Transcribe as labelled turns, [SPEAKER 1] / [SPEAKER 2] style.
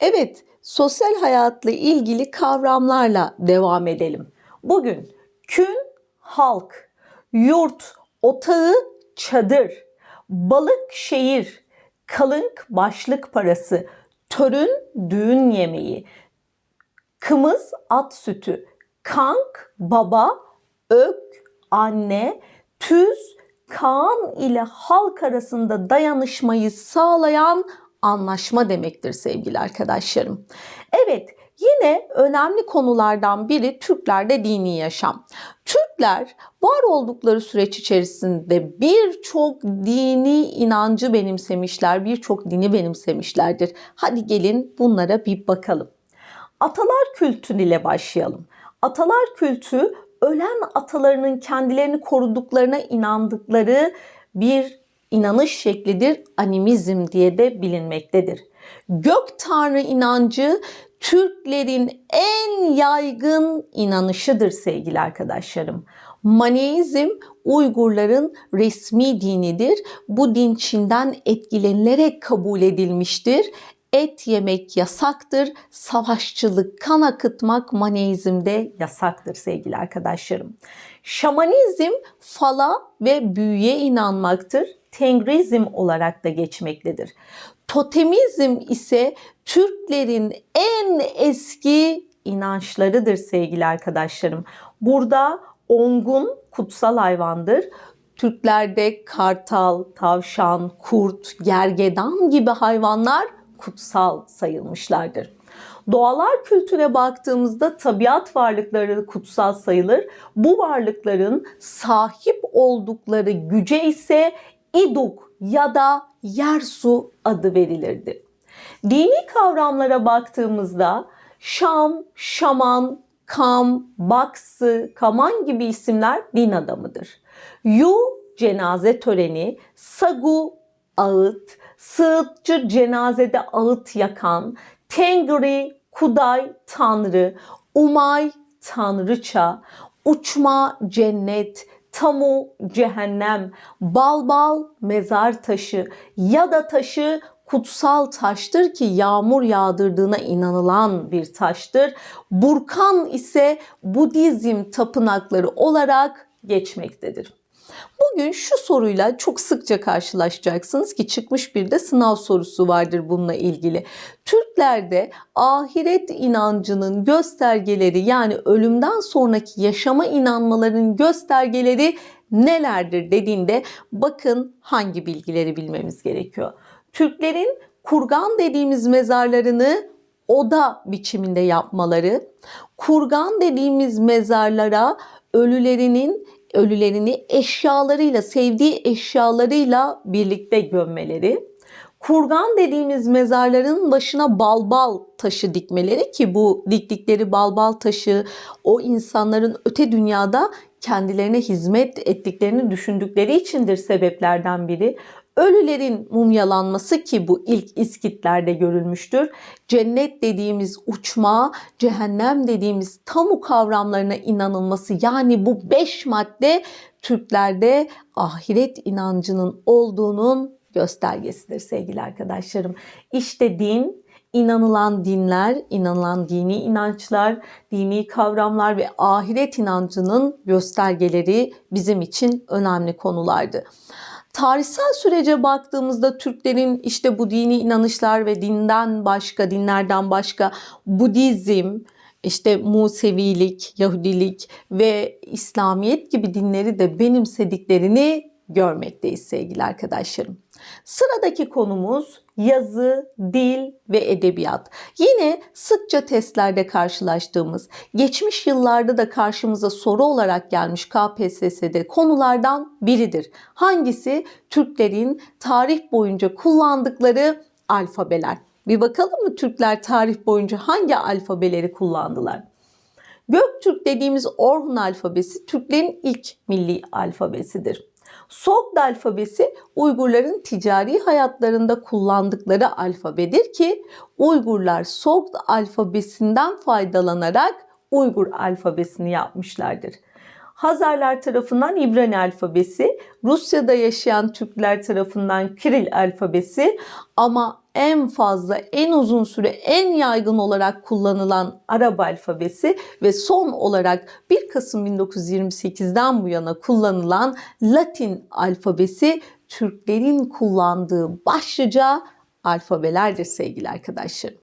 [SPEAKER 1] Evet, sosyal hayatla ilgili kavramlarla devam edelim. Bugün kün halk, yurt, otağı, çadır, balık şehir, kalınk başlık parası, törün düğün yemeği, kımız at sütü, kank baba, ök anne, tüz Kaan ile halk arasında dayanışmayı sağlayan anlaşma demektir sevgili arkadaşlarım. Evet, yine önemli konulardan biri Türklerde dini yaşam. Türkler var oldukları süreç içerisinde birçok dini inancı benimsemişler, birçok dini benimsemişlerdir. Hadi gelin bunlara bir bakalım. Atalar kültü ile başlayalım. Atalar kültü ölen atalarının kendilerini koruduklarına inandıkları bir inanış şeklidir. Animizm diye de bilinmektedir. Gök tanrı inancı Türklerin en yaygın inanışıdır sevgili arkadaşlarım. Maneizm Uygurların resmi dinidir. Bu din Çin'den etkilenilerek kabul edilmiştir. Et yemek yasaktır. Savaşçılık, kan akıtmak maneizmde yasaktır sevgili arkadaşlarım. Şamanizm fala ve büyüye inanmaktır. Tengrizm olarak da geçmektedir. Totemizm ise Türklerin en eski inançlarıdır sevgili arkadaşlarım. Burada ongun kutsal hayvandır. Türklerde kartal, tavşan, kurt, gergedan gibi hayvanlar kutsal sayılmışlardır. Doğalar kültüne baktığımızda tabiat varlıkları kutsal sayılır. Bu varlıkların sahip oldukları güce ise iduk ya da yersu adı verilirdi. Dini kavramlara baktığımızda Şam, Şaman, Kam, Baksı, Kaman gibi isimler din adamıdır. Yu cenaze töreni, Sagu ağıt, Sığıtçı cenazede ağıt yakan, Tengri Kuday Tanrı, Umay Tanrıça, Uçma Cennet, Tamu Cehennem, Balbal Mezar taşı ya da taşı kutsal taştır ki yağmur yağdırdığına inanılan bir taştır. Burkan ise Budizm tapınakları olarak geçmektedir. Bugün şu soruyla çok sıkça karşılaşacaksınız ki çıkmış bir de sınav sorusu vardır bununla ilgili. Türklerde ahiret inancının göstergeleri yani ölümden sonraki yaşama inanmaların göstergeleri nelerdir dediğinde bakın hangi bilgileri bilmemiz gerekiyor. Türklerin kurgan dediğimiz mezarlarını oda biçiminde yapmaları, kurgan dediğimiz mezarlara ölülerinin ölülerini eşyalarıyla, sevdiği eşyalarıyla birlikte gömmeleri. Kurgan dediğimiz mezarların başına balbal taşı dikmeleri ki bu diktikleri balbal taşı o insanların öte dünyada kendilerine hizmet ettiklerini düşündükleri içindir sebeplerden biri. Ölülerin mumyalanması ki bu ilk iskitlerde görülmüştür. Cennet dediğimiz uçma, cehennem dediğimiz tamu kavramlarına inanılması yani bu beş madde Türklerde ahiret inancının olduğunun göstergesidir sevgili arkadaşlarım. İşte din, inanılan dinler, inanılan dini inançlar, dini kavramlar ve ahiret inancının göstergeleri bizim için önemli konulardı. Tarihsel sürece baktığımızda Türklerin işte bu dini inanışlar ve dinden başka, dinlerden başka Budizm, işte Musevilik, Yahudilik ve İslamiyet gibi dinleri de benimsediklerini görmekteyiz sevgili arkadaşlarım. Sıradaki konumuz yazı, dil ve edebiyat. Yine sıkça testlerde karşılaştığımız, geçmiş yıllarda da karşımıza soru olarak gelmiş KPSS'de konulardan biridir. Hangisi? Türklerin tarih boyunca kullandıkları alfabeler. Bir bakalım mı Türkler tarih boyunca hangi alfabeleri kullandılar? Göktürk dediğimiz Orhun alfabesi Türklerin ilk milli alfabesidir. Sogd alfabesi Uygurların ticari hayatlarında kullandıkları alfabedir ki Uygurlar Sogd alfabesinden faydalanarak Uygur alfabesini yapmışlardır. Hazarlar tarafından İbrani alfabesi, Rusya'da yaşayan Türkler tarafından Kiril alfabesi ama en fazla, en uzun süre, en yaygın olarak kullanılan Arap alfabesi ve son olarak 1 Kasım 1928'den bu yana kullanılan Latin alfabesi Türklerin kullandığı başlıca alfabelerdir sevgili arkadaşlarım.